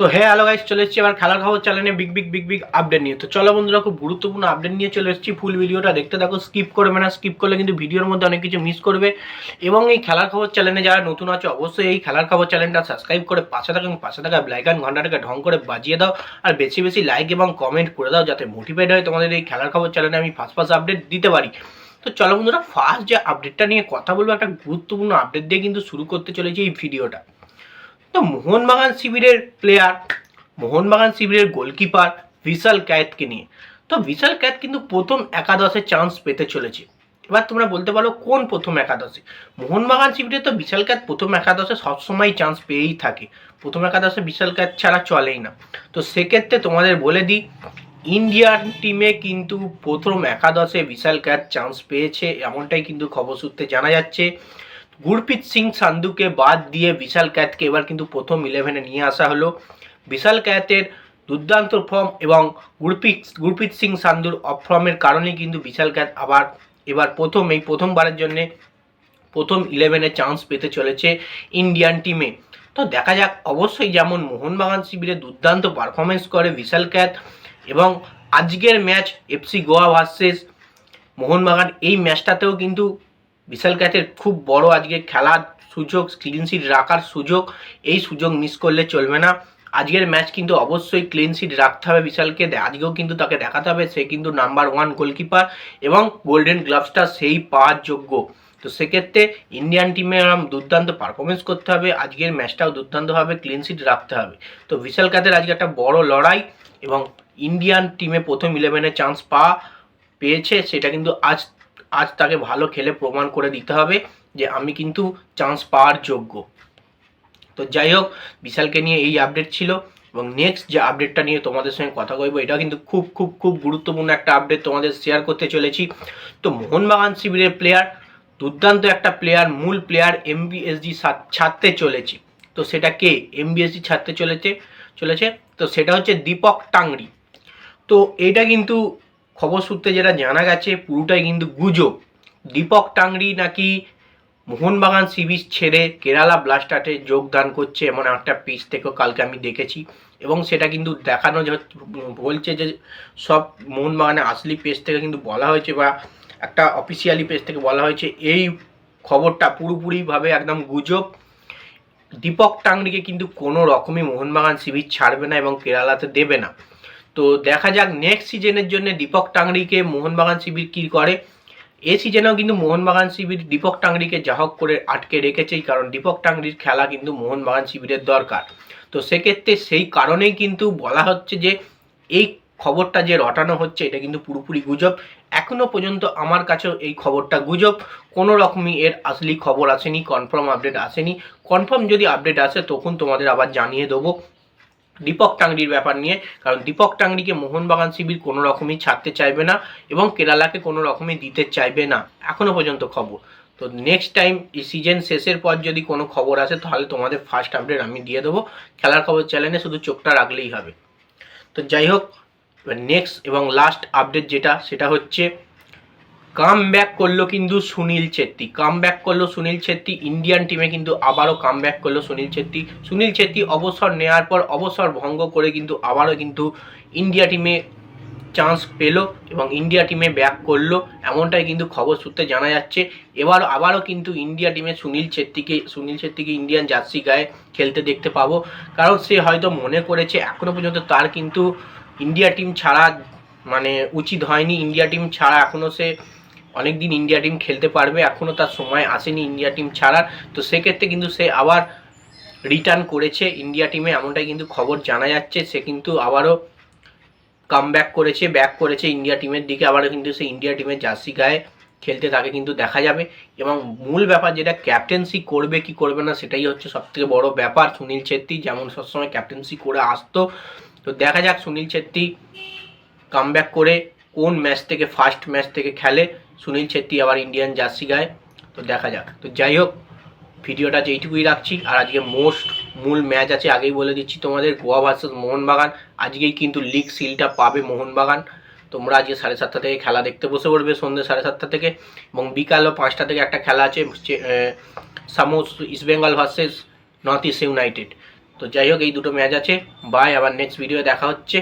তো হ্যাঁ hello guys চলে এসেছি আবার খেলার খবর চ্যানেলে big big big big update নিয়ে। তো চলো বন্ধুরা, খুব গুরুত্বপূর্ণ আপডেট নিয়ে চলে এসেছি। ফুল ভিডিওটা দেখতে থাকো স্কিপ করবে না স্কিপ করলে কিন্তু ভিডিওর মধ্যে অনেক কিছু মিস করবে। এবং এই খেলার খবর চ্যানেলে যারা নতুন আছে, অবশ্যই এই খেলার খবর চ্যানেলটা সাবস্ক্রাইব করে পাশে থাকা এবং পাশে থাকা ব্লাইকান ঘন্টাটাকে ঢং করে বাজিয়ে দাও। আর বেশি বেশি লাইক এবং কমেন্ট করে দাও, যাতে মোটিভেট হয় তোমাদের এই খেলার খবর চ্যানেলে আমি ফার্স্ট ফার্স্ট আপডেট দিতে পারি। তো চলো বন্ধুরা ফার্স্ট যে আপডেটটা নিয়ে কথা বলব, একটা গুরুত্বপূর্ণ আপডেট দিয়ে কিন্তু শুরু করতে চলেছি এই ভিডিওটা তো মোহনবাগান শিবিরের প্লেয়ার মোহনবাগান শিবিরের গোলকিপার বিশাল ক্যাতকে নিয়ে। তো বিশাল ক্যাত কিন্তু প্রথম একাদশে চান্স পেতে চলেছে। এবার তোমরা বলতে পারো কোন প্রথম একাদশে? মোহনবাগান শিবিরে তো বিশাল ক্যাত প্রথম একাদশে সবসময় চান্স পেয়েই থাকে। প্রথম একাদশে বিশাল ক্যাত ছাড়া চলেই না। তো সেক্ষেত্রে তোমাদের বলে দিই ইন্ডিয়ান টিমে কিন্তু প্রথম একাদশে বিশাল ক্যাত চান্স পেয়েছে, এমনটাই কিন্তু খবর সূত্রে জানা যাচ্ছে। গুরপ্রীত সিং সান্ধুকে বাদ দিয়ে বিশাল ক্যাথকে এবার কিন্তু প্রথম ইলেভেনে নিয়ে আসা হলো। বিশাল ক্যাতের দুর্দান্ত ফর্ম এবং গুরপ্রীত গুরপ্রীত সিং সান্ধুর অফ ফর্মের কারণেই কিন্তু বিশাল ক্যাথ আবার, এবার প্রথম, এই প্রথমবারের জন্যে প্রথম ইলেভেনে চান্স পেতে চলেছে ইন্ডিয়ান টিমে তো দেখা যাক, অবশ্যই যেমন মোহনবাগান শিবিরে দুর্দান্ত পারফরমেন্স করে বিশাল ক্যাথ এবং আজকের match FC Goa versus Mohun Bagan, এই ম্যাচটাতেও কিন্তু বিশাল ক্যাথের খুব বড় আজকে খেলার সুযোগ ক্লিন শিট রাখার সুযোগ, এই সুযোগ মিস করলে চলবে না। আজকের ম্যাচ কিন্তু অবশ্যই ক্লিন শিট রাখতে হবে বিশালকে। আজকেও কিন্তু তাকে দেখাতে হবে, সে কিন্তু নাম্বার ওয়ান গোলকিপার এবং গোল্ডেন গ্লাভসটা সেই পাওয়ার যোগ্য। তো সেক্ষেত্রে ইন্ডিয়ান টিমে এরম দুর্দান্ত পারফরমেন্স করতে হবে, আজকের ম্যাচটাও দুর্দান্তভাবে ক্লিন শিট রাখতে হবে। তো বিশাল ক্যাথের আজকে একটা বড় লড়াই এবং ইন্ডিয়ান টিমে প্রথম ইলেভেনে চান্স পাওয়া পেয়েছে, সেটা কিন্তু আজ আজ তাকে ভালো খেলে প্রমাণ করে দিতে হবে যে আমি কিন্তু চান্স পাওয়ার যোগ্য। তো যাই হোক, বিশালকে নিয়ে এই আপডেট ছিল এবং নেক্সট যে আপডেটটা নিয়ে তোমাদের সঙ্গে কথা বলব এটা কিন্তু খুব খুব খুব গুরুত্বপূর্ণ একটা আপডেট তোমাদের শেয়ার করতে চলেছি। তো মোহনবাগান শিবিরের প্লেয়ার দুর্দান্ত একটা প্লেয়ার মূল প্লেয়ার এমবিএসজি ছাড়তে চলেছে। তো সেটা কে? এমবিএসজি ছাড়তে চলেছে চলেছে। তো সেটা হচ্ছে দীপক টাংরি। তো এটা কিন্তু খবর সূত্রে যেটা জানা গেছে, পুরোটাই কিন্তু গুজব। দীপক টাংরি নাকি মোহনবাগান সিবিস ছেড়ে কেরালা ব্লাস্টারে যোগদান করছে এমন একটা পিচ থেকেও কালকে আমি দেখেছি। এবং সেটা কিন্তু দেখানো বলছে যে সব মোহনবাগানে আসলি পেজ থেকে কিন্তু বলা হয়েছে বা একটা অফিসিয়ালি পেজ থেকে বলা হয়েছে, এই খবরটা পুরোপুরিভাবে একদম গুজব। দীপক টাংরিকে কিন্তু কোনো রকমই মোহনবাগান শিবির ছাড়বে না এবং কেরালাতে দেবে না। তো দেখা যাক নেক্সট সিজনের জন্য দীপক টাংরিকে মোহনবাগান শিবির কী করে। এ সিজনেও কিন্তু মোহনবাগান শিবির দীপক টাংরিকে যা হোক করে আটকে রেখেছেই, কারণ দীপক টাংরির খেলা কিন্তু মোহনবাগান শিবিরের দরকার। তো সেক্ষেত্রে সেই কারণেই কিন্তু বলা হচ্ছে যে, এই খবরটা যে রটানো হচ্ছে, এটা কিন্তু পুরোপুরি গুজব। এখনও পর্যন্ত আমার কাছেও এই খবরটা গুজব। কোনো রকমই এর আসলি খবর আসেনি কনফার্ম আপডেট আসেনি। কনফার্ম যদি আপডেট আসে, তখন তোমাদের আবার জানিয়ে দেবো। দীপক টাংরির ব্যাপার নিয়ে। কারণ দীপক টাংরিকে মোহনবাগান শিবির কোনো রকমই ছাড়তে চাইবে না এবং কেরালাকে কোনো রকমই দিতে চাইবে না। এখনও পর্যন্ত খবর। তো নেক্সট টাইম এই সিজন শেষের পর যদি কোনো খবর আসে, তাহলে তোমাদের ফার্স্ট আপডেট আমি দিয়ে দেবো। খেলার খবর চ্যানেলে শুধু চোখটা রাখলেই হবে। তো যাই হোক নেক্সট এবং লাস্ট আপডেট যেটা, সেটা হচ্ছে কাম ব্যাক করল কিন্তু সুনীল ছেত্রী। কাম ব্যাক করল সুনীল ছেত্রী ইন্ডিয়ান টিমে কিন্তু আবারও কাম ব্যাক করল সুনীল ছেত্রী। সুনীল ছেত্রী অবসর নেওয়ার পর অবসর ভঙ্গ করে কিন্তু আবারও কিন্তু ইন্ডিয়া টিমে চান্স পেল এবং ইন্ডিয়া টিমে ব্যাক করল। এমনটাই কিন্তু খবর সূত্রে জানা যাচ্ছে। এবার আবারও কিন্তু ইন্ডিয়া টিমে সুনীল ছেত্রীকে সুনীল ছেত্রীকে ইন্ডিয়ান জার্সি গায়ে খেলতে দেখতে পাবো। কারণ সে হয়তো মনে করেছে, এখনও পর্যন্ত তার কিন্তু ইন্ডিয়া টিম ছাড়া মানে উচিত হয়নি। ইন্ডিয়া টিম ছাড়া এখনও সে অনেক দিন ইন্ডিয়া টিম খেলতে পারবে এখনও তার সময় আসেনি ইন্ডিয়া টিম ছাড়ার। তো সেক্ষেত্রে কিন্তু সে আবার রিটার্ন করেছে ইন্ডিয়া টিমে এমনটাই কিন্তু খবর জানা যাচ্ছে। সে কিন্তু আবারও কাম করেছে ব্যাক করেছে ইন্ডিয়া টিমের দিকে। আবারও কিন্তু সে ইন্ডিয়া টিমের জার্সি গায়ে খেলতে তাকে কিন্তু দেখা যাবে। এবং মূল ব্যাপার যেটা ক্যাপ্টেন্সি করবে কি করবে না, সেটাই হচ্ছে সবথেকে বড় ব্যাপার সুনীল ছেত্রী। যেমন সবসময় ক্যাপ্টেন্সি করে আসতো। তো দেখা যাক সুনীল ছেত্রী কাম করে কোন ম্যাচ থেকে ফার্স্ট ম্যাচ থেকে খেলে। সুনীল ছেত্রী আবার ইন্ডিয়ান জার্সি গায়ে। তো দেখা যাক। তো যাই হোক, ভিডিওটা যেইটুকুই রাখছি, আর আজকে মোস্ট মূল ম্যাচ আছে, আগেই বলে দিচ্ছি তোমাদের, গোয়া ভার্সেস মোহনবাগান। আজকেই কিন্তু লিগ সিলটা পাবে মোহনবাগান। তোমরা আজকে সাড়ে সাতটা থেকে খেলা দেখতে বসে পড়বে সন্ধ্যে সাড়ে সাতটা থেকে। এবং বিকালও পাঁচটা থেকে একটা খেলা আছে সামোস East Bengal versus north east united. তো যাই হোক, এই দুটো ম্যাচ আছে। বাই, আবার নেক্সট ভিডিও দেখা হচ্ছে।